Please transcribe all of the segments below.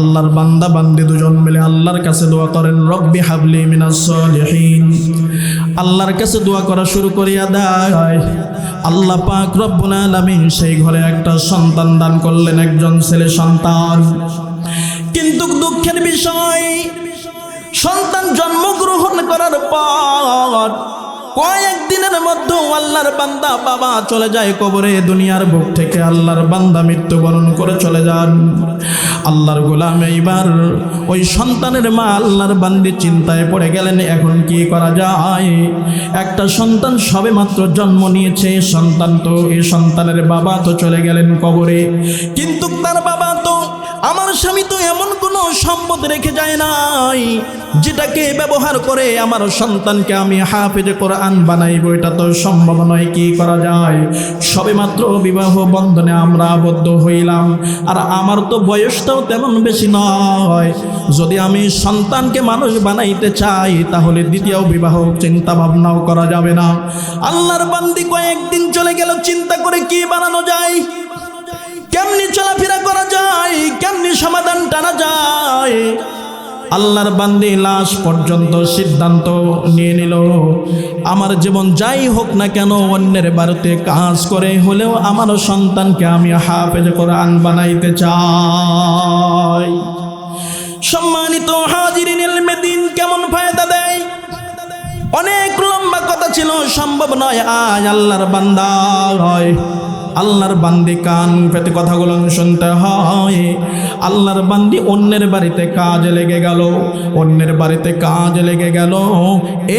আল্লাহর বান্দা, বান্দি দুজন মিলে আল্লাহর কাছে দোয়া করেন, রব্বি হাবলি মিনাস সলিহিন। আল্লাহর কাছে দোয়া করা শুরু করিয়া দেয়। আল্লাহ পাক রব্বুল আলামিন সেই ঘরে একটা সন্তান দান করলেন, একজন ছেলে সন্তান। কিন্তু দুঃখের বিষয়, সন্তান জন্মগ্রহণ করার পর কয়েকদিনের মধ্যে আল্লাহর বান্দা বাবা চলে যায় কবরে, দুনিয়ার বুক থেকে আল্লাহর বান্দা মৃত্যুবরণ করে চলে যান। আল্লাহর গোলাম এইবার ওই সন্তানের মা আল্লাহর বান্দি চিন্তায় পড়ে গেলেন, এখন কি করা যায়? একটা সন্তান সবে মাত্র জন্ম নিয়েছে, সন্তান তো, এই সন্তানের বাবা তো চলে গেলেন কবরে। কিন্তু তার বাবা আমার স্বামী তো এমন কোনো সম্পদ রেখে যায় নাই, যেটাকে ব্যবহার করে আমার সন্তানকে আমি হাফেজে কোরআন বানাইব। এটা তো সম্ভব নয়, কি করা যায়? সবেমাত্র বিবাহ বন্ধনে আমরা আবদ্ধ হইলাম, আর আমার তো বয়সটাও তেমন বেশি নয়। যদি আমি সন্তানকে মানুষ বানাইতে চাই, তাহলে দ্বিতীয় বিবাহ চিন্তা ভাবনাও করা যাবে না। আল্লাহর বান্দি কয়েকদিন চলে গেল, চিন্তা করে কি বানানো যায়? কেমনি চলাফেরা করা যায়, কেমনি সমাধান টানা যায়? আল্লাহর বান্দি লাশ পর্যন্ত সিদ্ধান্ত নিয়ে নিল। আমার জীবন যাই হোক না কেন, অন্যের বাড়িতে কাজ করে হলেও আমার সন্তানকে আমি হাফেজ কোরআন বানাইতে চাই। সম্মানিত হাজিরিন মেদিন কেমন ফায়দা দেয়? অনেক লম্বা কথা ছিল, সম্ভব নয় আজ আল্লাহর বান্দা হয়। আল্লাহর বান্দি কান পেতে কথাগুলো শুনতে হয়। আল্লাহর বান্দি অন্যের বাড়িতে কাজ লেগে গেল, অন্যের বাড়িতে কাজ লেগে গেল।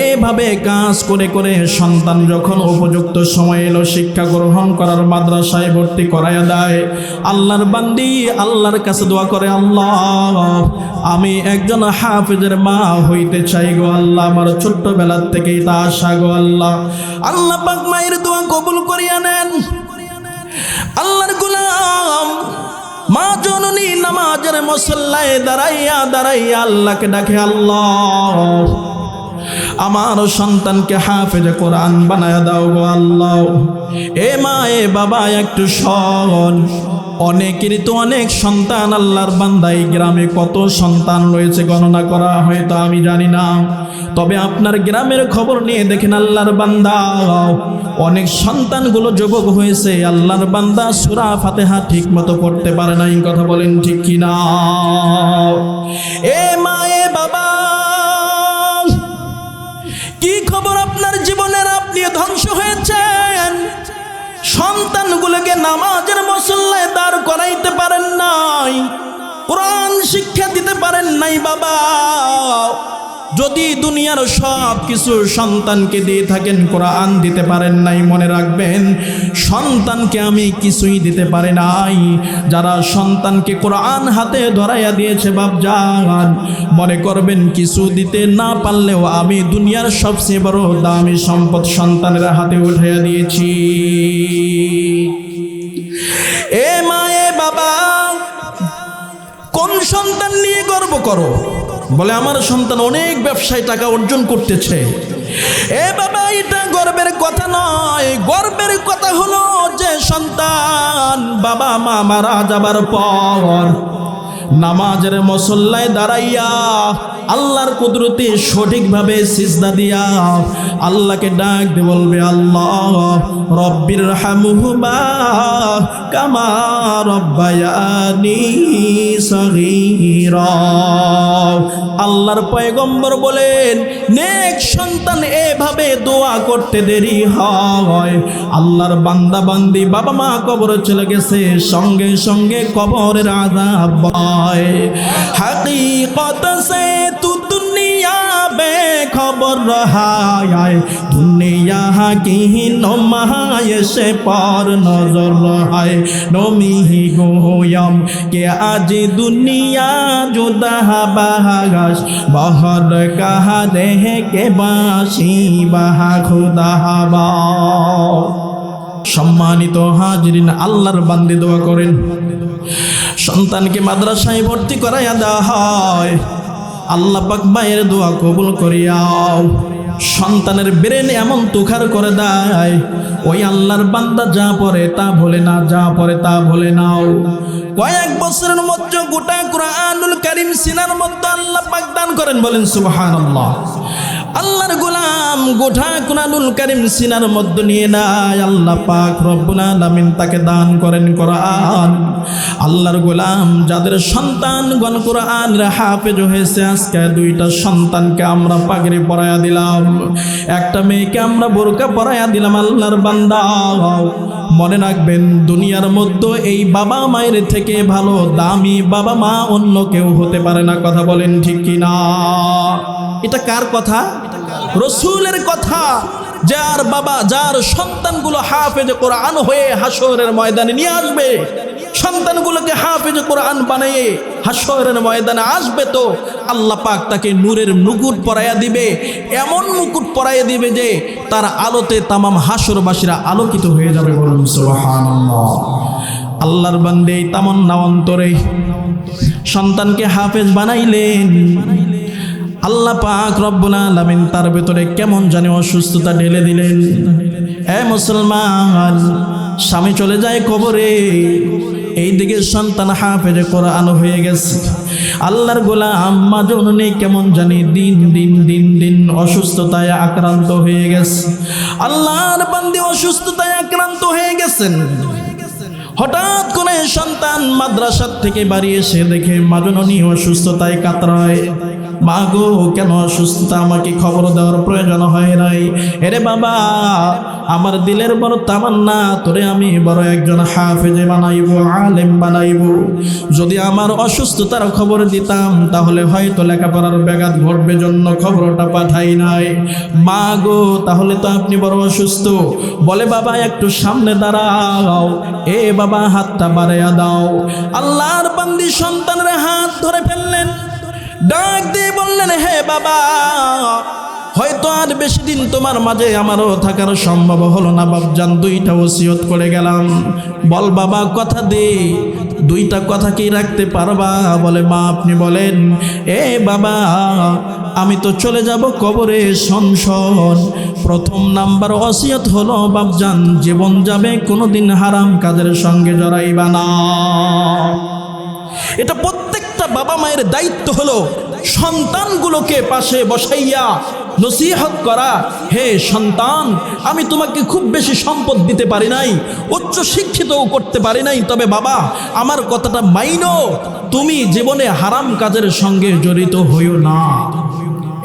এভাবে কাজ করে করে সন্তান যখন উপযুক্ত সময় এলো, শিক্ষা গ্রহণ করার মাদ্রাসায় ভর্তি করাইয়া দেয়। আল্লাহর বান্দি আল্লাহর কাছে দোয়া করে, আল্লাহ, আমি একজন হাফিজের মা হইতে চাই গো আল্লাহ, আমার ছোট্টবেলার থেকেই তা আশা গো আল্লাহ। আল্লাহ মায়ের দোয়া কবুল করিয়া নেন। আল্লাহর গুলাম মা জননী নামাজের মশল্লায় দাঁড়াইয়া দাঁড়াইয়া আল্লাহকে ডাকে আল্লাহ। আমার সন্তানকে হাফেজে কোরআন বানায় দাও গো আল্লাহ। এ মা, এ বাবা, একটু শোন। অনেকেরই তো অনেক সন্তান, আল্লাহর বান্দাই গ্রামে কত সন্তান রয়েছে গণনা করা হয়তো আমি জানি না। তবে আপনার গ্রামের খবর নিয়ে দেখেন আল্লাহর বান্দা। অনেক সন্তানগুলো যুবক হয়েছে, আল্লাহর বান্দা সুরা ফাতেহা ঠিক মতো পড়তে পারে না। এই কথা বলেন ঠিক কিনা? এ মা, এ বাবা কি খবর আপনার জীবনের? আপনি ধ্বংস হয়েছেন। সন্তানগুলোকে নামাজের মসল্লায় দাঁড় করাইতে পারেন নাই, কোরআন শিক্ষা দিতে পারেন নাই বাবা। যদি দুনিয়ার সব কিছু সন্তানকে দিয়ে থাকেন, কোরআন দিতে পারেন নাই, মনে রাখবেন, সন্তানকে আমি কিছুই দিতে পারি নাই। যারা সন্তানকে কোরআন হাতে ধরাইয়া দিয়েছে, বাপজান, মনে করবেন কিছু দিতে না পারলেও আমি দুনিয়ার সবচেয়ে বড় দামি সম্পদ সন্তানের হাতে উঠাইয়া দিয়েছি। এ মা এ বাবা, কোন সন্তান নিয়ে গর্ব করো? বলে, আমার সন্তান অনেক ব্যবসায় টাকা অর্জন করতেছে। এ বাবা, এটা গর্বের কথা নয়। গর্বের কথা হলো যে সন্তান বাবা মা মারা যাবার পর নামাজের মসল্লায় দাঁড়াইয়া আল্লাহর কুদরতে সঠিকভাবে সিজদা দিয়া আল্লাহকে ডাক দিয়ে বলবে, আল্লাহ, রব্বির হামুহুমা কামা রব্বায়ানি সগীরা। আল্লাহর পয়গম্বর বলেন নেক সন্তান এভাবে দোয়া করতে দেরি হয়। আল্লাহর বান্দা বান্দি বাবা মা কবরে চলে গেছে, সঙ্গে সঙ্গে কবরের আযাব হয়। হাকিকত সে খবর রহায়। দুনিয়া কি নমায়, সে পর নজর রহায়। নমিহি গোয়ম, কে আজ দুনিয়া জুদা বাহাগাস। বহর কাহা দেহ কে বাসি বাহা খুদা বা সম্মানিত হাজরিন, আল্লাহর বান্দি দোয়া করেন। সন্তানকে মাদ্রাসায় ভর্তি করাইয়া দেওয়া হয়। আল্লাহ পাক মায়ের দোয়া কবুল করিয়াও। সন্তানের ব্রেন এমন তুখার করে দেয়, ওই আল্লাহর বান্দা যা পরে তা ভোলে না, যা পরে তা ভোলে নাও। কয়েক বছরের মধ্যে গোটা কোরআনুল কারিম সিনার মধ্যে আল্লাহ পাক দান করেন বলেন, সুবহানাল্লাহ। আল্লাহর গোলাম গোঠা কোরআনুল কারিম সিনার মধ্যে নিয়ে নাই। আল্লাহ পাক রব্বুল আলামিন তাকে দান করেন কোরআন। আল্লাহর গোলাম যাদের সন্তান সন্তানগণ কোরআনের হাফেজ হয়েছে, আজকে দুইটা সন্তানকে আমরা পাগড়ি পরায়া দিলাম। একটা মেয়েকে আমরা বোরকা পরায়া দিলাম, আল্লাহর বান্দা। মনে রাখবেন, দুনিয়ার মধ্যে এই বাবা মায়ের থেকে ভালো দামি বাবা মা অন্য কেউ হতে পারে না, কথা বলেন ঠিক কিনা? এটা কার কথা? রসুলের কথা, যার বাবা, যার সন্তানগুলো হাফেজ কোরআন হয়ে হাসরের ময়দানে নিয়ে আসবে, সন্তানগুলোকে হাফেজ কোরআন বানিয়ে হাসরের ময়দানে আসবে তো আল্লাহ পাক তাকে নূরের মুকুট পরাইয়া দিবে, এমন মুকুট পরাইয়া দিবে যে তার আলোতে তামাম হাসরবাসীরা আলোকিত হয়ে যাবে আল্লাহর বান্দে তামান্না অন্তরে সন্তানকে হাফেজ বানাইলেন। আল্লাহ পাক রব্বুল আলামিন তার ভেতরে কেমন জানি অসুস্থতা ঢেলে দিলেন। এ মুসলমান, স্বামী চলে যায় কবরে। এই দিকে সন্তান হাফেজে কোরআন হয়ে গেছে। আল্লাহর গোলাম মাজননে কেমন জানি দিন দিন দিন দিন অসুস্থতায় আক্রান্ত হয়ে গেছে। আল্লাহর বান্দি অসুস্থতায় আক্রান্ত হয়ে গেছেন। হঠাৎ করে সন্তান মাদ্রাসার থেকে বাড়ি এসে দেখে মাজননী অসুস্থতায় কাতরায়। মা গো, কেন অসুস্থতা আমাকে খবর দেওয়ার প্রয়োজন হয় নাই? এরে বাবা, আমার দিলের বড় তামান্না, তোরে আমি বড় একজন হাফেজে বানাইব, আলেম বানাইব। যদি আমার অসুস্থতার খবর দিতাম, তাহলে হয়তো লেখাপড়ার ব্যাঘাত ঘটবে জন্য খবরটা পাঠাই নাই। মা গো, তাহলে তো আপনি বড় অসুস্থ। বলে বাবা, একটু সামনে দাঁড়াও। এ বাবা, হাতটা বাড়াইয়া দাও। আল্লাহর বান্দি সন্তানের হাত ধরে ফেললেন। ডাক দিয়ে বললেন, হে বাবা, হয়তো আর বেশি দিন তোমার মাঝে আমারও থাকার সম্ভব হলো না বাবজান দুইটা ওসিয়ত করে গেলাম। বল বাবা, কথা দে। দুইটা কথা কি রাখতে পারবা? বলে, মা, আপনি বলেন, এ বাবা, আমি তো চলে যাব কবরে সংসদ প্রথম নাম্বার অসিয়ত হলো বাবজান জীবন যাবে, কোনোদিন হারাম কাজের সঙ্গে জড়াইবা না। এটা প্রত্যেকটা বাবা মায়ের দায়িত্ব হলো সন্তানগুলোকে পাশে বসাইয়া নসিহত করা। হে সন্তান, আমি তোমাকে খুব বেশি সম্পদ দিতে পারি নাই, উচ্চ শিক্ষিতও করতে পারি নাই, তবে বাবা, আমার কথাটা মাইনো, তুমি জীবনে হারাম কাজের সঙ্গে জড়িত হইও না।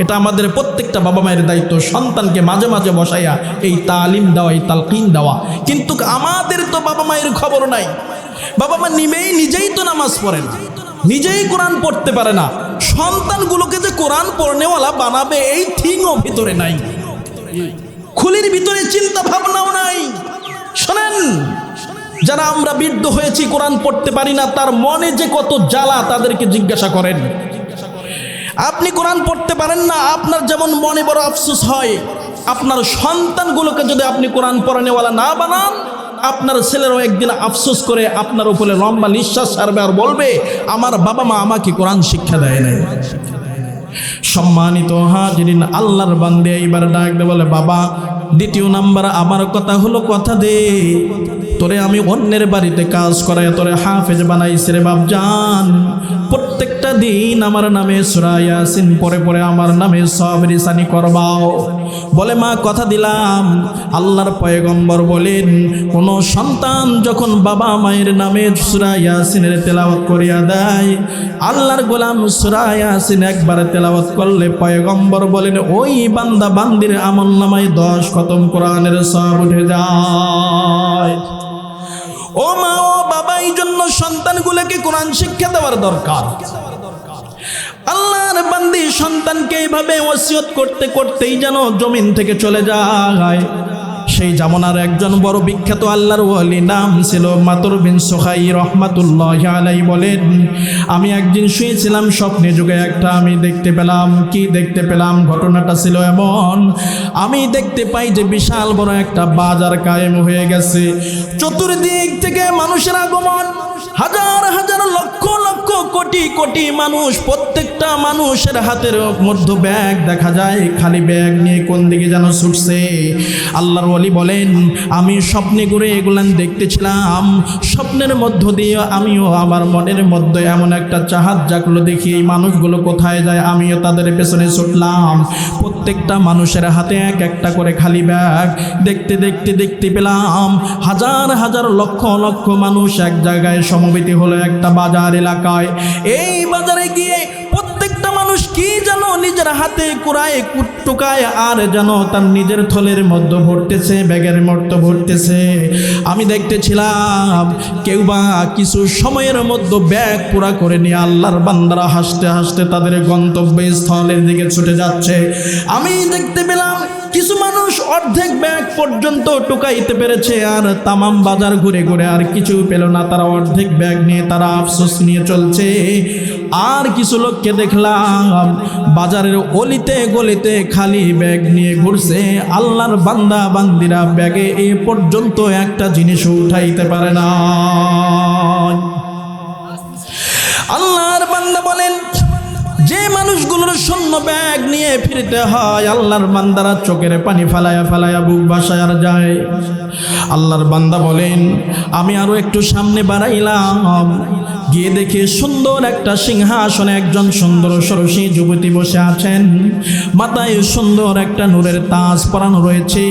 এটা আমাদের প্রত্যেকটা বাবা মায়ের দায়িত্ব, সন্তানকে মাঝে মাঝে বসাইয়া এই তালিম দেওয়া, এই তালকিন দেওয়া। কিন্তু আমাদের তো বাবা মায়ের খবর নাই। বাবা মা নিমেই, নিজেই তো নামাজ পড়েন। নিজেই কোরআন পড়তে পারে না। সন্তানগুলোকে যে কোরআন পড়নেওয়ালা বানাবে, এই থিংও ভিতরে নাই। খুলির ভিতরে চিন্তা ভাবনাও নাই। শোনেন, যারা আমরা বৃদ্ধ হয়েছি, কোরআন পড়তে পারি না, তার মনে যে কত জ্বালা, তাদেরকে জিজ্ঞাসা করেন। আপনি কোরআন পড়তে পারেন না, আপনার যেমন মনে বড় আফসোস হয়, আপনার সন্তানগুলোকে যদি আপনি কোরআন পড়ানেওয়ালা না বানান আপনার ছেলেরাও একদিন আফসোস করে আপনার উপরে লম্বা নিঃশ্বাস ছাড়বে আর বলবে, আমার বাবা মা আমাকে কোরআন শিক্ষা দেয় নাই। সম্মানিত হাজিরিন, আল্লাহর বান্দে এইবার ডাক দে বলে, বাবা, দ্বিতীয় নাম্বার আমার কথা হলো কথা দে। তোরে আমি অন্যের বাড়িতে কাজ করাই তোরে হাফেজ বানাইছি রে বাবজান প্রত্যেকটা দিন আমার নামে সুরায়াসিন পরে পরে আমার নামে সব রিসানি করবাও। বলে, মা, কথা দিলাম। আল্লাহর পয়গম্বর বলেন, কোনো সন্তান যখন বাবা মায়ের নামে সুরায়াসিনের তেলাওয়াত করিয়া দেয়, আল্লাহর গোলাম সুরায়াসিন একবার তেলাওয়াত করলে পয়গম্বর বলেন, ওই বান্দা বান্দির আমল নামায় দশ খতম কোরআনের সব উঠে যায়। ও মা, ও বাবা, এই জন্য সন্তানগুলোকে কোরআন শিক্ষা দেওয়ার দরকার। আল্লাহর বান্দি সন্তানকে এইভাবে ওসিয়ত করতে করতেই যেন জমিন থেকে চলে যায়। সেই জামনার একজন বড় বিখ্যাত আল্লাহর ওয়ালি নাম ছিল মাতুর বিন সোহাই রহমাতুল্লাহ আলাই বলেন, আমি একদিন শুয়েছিলাম, স্বপ্নে যুগে একটা আমি দেখতে পেলাম। কি দেখতে পেলাম? ঘটনাটা ছিল এমন, আমি দেখতে পাই যে বিশাল বড় একটা বাজার কায়েম হয়ে গেছে। চতুর্দিক থেকে মানুষের আগমন। হাজার হাজার লক্ষ লক্ষ কোটি কোটি মানুষ, প্রত্যেকটা মানুষের হাতের মধ্য ব্যাগ দেখা যায়, খালি ব্যাগ নিয়ে কোন দিকে যেন ছুটছে। আল্লাহর ওলি বলেন, আমি স্বপ্নে করে এগুলান দেখতেছিলাম। স্বপ্নের মধ্য দিয়ে আমিও আমার মনের মধ্যে এমন একটা চাহাত জাগলো, দেখি এই মানুষগুলো কোথায় যায়, আমিও তাদের পেছনে ছুটলাম। প্রত্যেকটা মানুষের হাতে এক একটা করে খালি ব্যাগ দেখতে দেখতে দেখতে পেলাম। হাজার হাজার লক্ষ লক্ষ মানুষ এক জায়গায় সমবেত হলো একটা বাজার এলাকায়। এই বাজারে গিয়ে নিজের হাতে কুড়ায় কুটুকায় আর যেন তার নিজের থলের মধ্যে ভরতেছে, ব্যাগের মধ্যে ভরতেছে। আমি দেখতেছিলাম, কেউ বা কিছু সময়ের মধ্যে ব্যাগ পুরা করে নিয়ে আল্লাহর বান্দারা হাসতে হাসতে তাদের গন্তব্যস্থলের দিকে ছুটে যাচ্ছে। আমি দেখতে পেলাম, কিছু মানুষ অর্ধেক ব্যাগ পর্যন্ত টুকাইতে পেরেছে, আর তামাম বাজার ঘুরে ঘুরে আর কিছু পেল না। তারা অর্ধেক ব্যাগ নিয়ে তারা আফসোস নিয়ে চলছে। আর কিছু লোককে দেখলাম বাজারের অলিতে গলিতে খালি ব্যাগ নিয়ে ঘুরছে। আল্লাহর বান্দা বান্দিরা ব্যাগে এ পর্যন্ত একটা জিনিস উঠাইতে পারে না আল্লাহর বান্দা বলেন যে মানুষগুলোর শূন্য ব্যাগ নিয়ে ফিরতে হয়, আল্লাহর বান্দারা চোখের পানি ফালায়া ফালায়া বুক বাসায় আর যায়। আল্লাহর বান্দা বলেন, আমি আরও একটু সামনে বাড়াইলাম। গিয়ে দেখি সুন্দর একটা সিংহাসনে একজন সুন্দর সরসী যুবতী বসে আছেন। মাথায় সুন্দর একটা নূরের তাজ পরানো রয়েছে।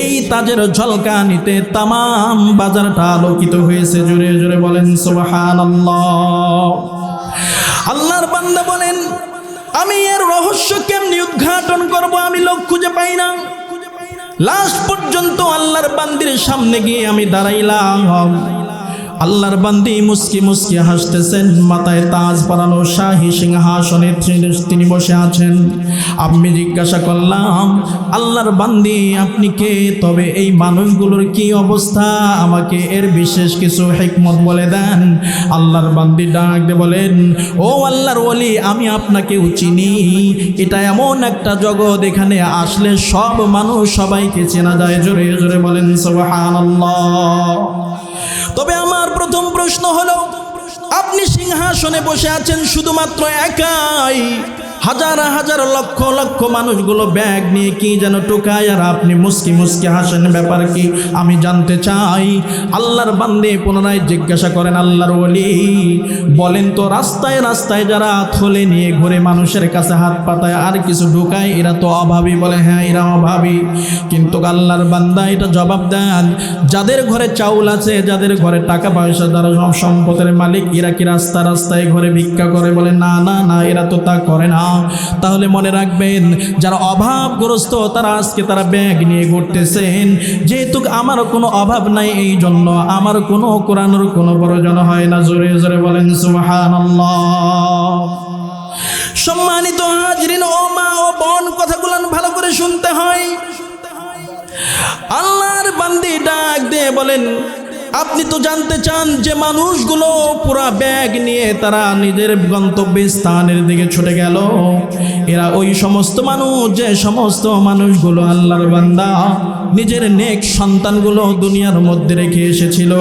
এই তাজের ঝলকানিতে তামাম বাজারটা আলোকিত হয়েছে। জোরে জোরে বলেন, সুবহানাল্লাহ। আল্লাহর বান্দা বলেন, আমি এর রহস্য কেমনি উদ্ঘাটন করব আমি লোক খুঁজে পাই না। লাস্ট পর্যন্ত আল্লাহর বান্দির সামনে গিয়ে আমি দাঁড়াইলাম। আল্লাহর বান্দি মুস্কি মুস্কি হাসতেছেন, মাথায় তাজ পরানো শাহী সিংহাসনে তিনি- বসে আছেন। আমি জিজ্ঞাসা করলাম, আল্লাহর বান্দি, আপনি কে? তবে এই মানুষগুলোর কি অবস্থা? আমাকে এর বিশেষ কিছু হিকমত বলে দেন। আল্লাহর বান্দি ডাক দিয়ে বলেন, ও আল্লাহর ওলি, আমি আপনাকে চিনি। এটা এমন একটা জগৎ, এখানে আসলে সব মানুষ সবাইকে চেনা যায়। জোরে জোরে বলেন, সুবহানাল্লাহ। তবে আমার প্রথম প্রশ্ন হলো আপনি সিংহাসনে বসে আছেন শুধুমাত্র একাই। হাজার হাজার লক্ষ লক্ষ মানুষগুলো ব্যাগ নিয়ে কি যেন টোকায়, আর আপনি মুস্কি মুস্কি হাসেন, ব্যাপার কি? আমি জানতে চাই, আল্লাহর বান্দে পুনরায় জিজ্ঞাসা করেন আল্লাহর ওলি, বলেন তো, রাস্তায় রাস্তায় যারা থলে নিয়ে ঘুরে মানুষের কাছে হাত পাতায় আর কিছু ঢুকায়, এরা তো অভাবী বলে হ্যাঁ এরা অভাবী। কিন্তু আল্লাহর বান্দা এটা জবাব দেন, যাদের ঘরে চাউল আছে, যাদের ঘরে টাকা পয়সা সব সম্পদের মালিক, এরা কি রাস্তা রাস্তায় ঘরে ভিক্ষা করে বলে, না না না, এরা তো তা করে না। তাহলে মনে রাখবেন, যারা অভাবগ্রস্ত, তারা আজকে তারা ব্যাগ নিয়ে ঘুরতেছেন। যেহেতু আমার কোনো অভাব নাই এই জন্য, আমার কোনো কোরআনের কোনো প্রয়োজন হয় না। জোরে জোরে বলেন, সুবহানাল্লাহ। সম্মানিত হাজরিন ও মা ও বোন, কথাগুলো ভালো করে শুনতে হয়। আল্লাহর বান্দি ডাক দিয়ে বলেন আপনি তো জানতে চান যে মানুষগুলো পুরা ব্যাগ নিয়ে তারা নিজের গন্তব্য স্থানের দিকে ছুটে গেল। এরা ওই সমস্ত মানুষ, যে সমস্ত মানুষগুলো আল্লাহর বান্দা, নিজের নেক সন্তানগুলো দুনিয়ার মধ্যে রেখে এসেছিল।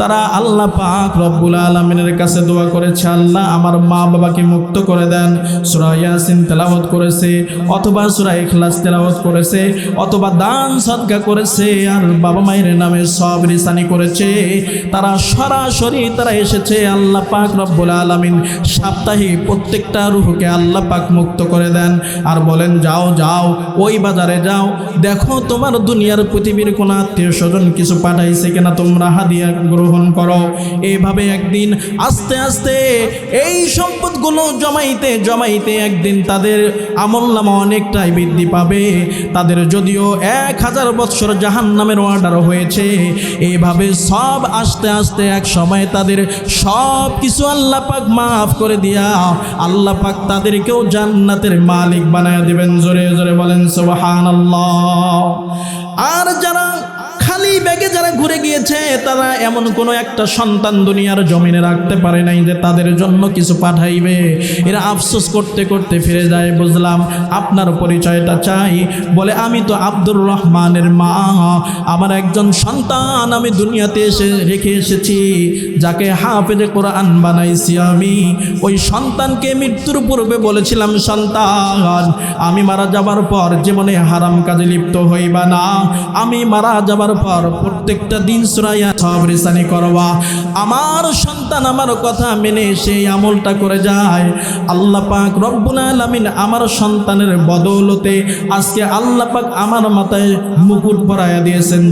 তারা আল্লাহ পাক রব্বুল আলমিনের কাছে দোয়া করেছে, আল্লাহ আমার মা বাবাকে মুক্ত করে দেন। সুরা ইয়াসিন তেলাওয়াত করেছে, অথবা সুরা ইখলাস তেলাওয়াত করেছে, অথবা দান সদকা করেছে। আর বাবা মায়ের নামে সব রিসানি করেছে। তারা সরাসরি তারা এসেছে আল্লাহ পাক রব্বুল আলমিন সাপ্তাহিক প্রত্যেকটা রুহকে আল্লাহ পাক মুক্ত করে দেন। আর বলেন, যাও যাও, ওই বাজারে যাও। দেখো, তোমার দুনিয়ার পৃথিবীর কোনো আত্মীয় স্বজন কিছু পাঠাইছে কিনা তোমরা হাদিয়া গ্রহণ করো। এইভাবে একদিন আস্তে আস্তে এই সম্পদগুলো জমাইতে জমাইতে একদিন তাদের আমল নামা অনেকটাই বৃদ্ধি পাবে। তাদের যদিও এক হাজার বৎসর জাহান নামের অর্ডার হয়েছে এইভাবে সব আস্তে আস্তে এক সময় তাদের সব কিছু আল্লাহ পাক মাফ করে দিয়া আল্লাহ পাক তাদেরকেও জান্নাতের মালিক বানায় দিবেন। জোরে জোরে বলেন, সুবহানাল্লাহ। আর যারা যেই ব্যাগে যারা ঘুরে গিয়েছে, তারা এমন কোনো একটা সন্তান দুনিয়ার জমিনে রাখতে পারে নাই যে তাদের জন্য কিছু পাঠাইবে। এরা আফসোস করতে করতে ফিরে যায়, বুঝলাম। আপনার পরিচয়টা চাই। বলে, আমি তো আব্দুর রহমানের মা। আমার একজন সন্তান আমি দুনিয়াতে এসে রেখে এসেছি, যাকে হাফেজে কোরআন বানাইছি আমি। ওই সন্তানকে মৃত্যুর পূর্বে বলেছিলাম, সন্তান, আমি মারা যাবার পর জীবনে হারাম কাজে লিপ্ত হইবা না। আমি মারা যাবার পর প্রত্যেকটা দিন সুরাইয়া সব রেসানি করবা। আমার সন্তান আমার কথা মেনে সেই আমলটা করে যায়। আল্লাহ পাক রব্বুল আলামিন আমার সন্তানের বদৌলতে আজকে আল্লাহ পাক আমার মাথায় মুকুট পরাইয়া দিয়েছেন।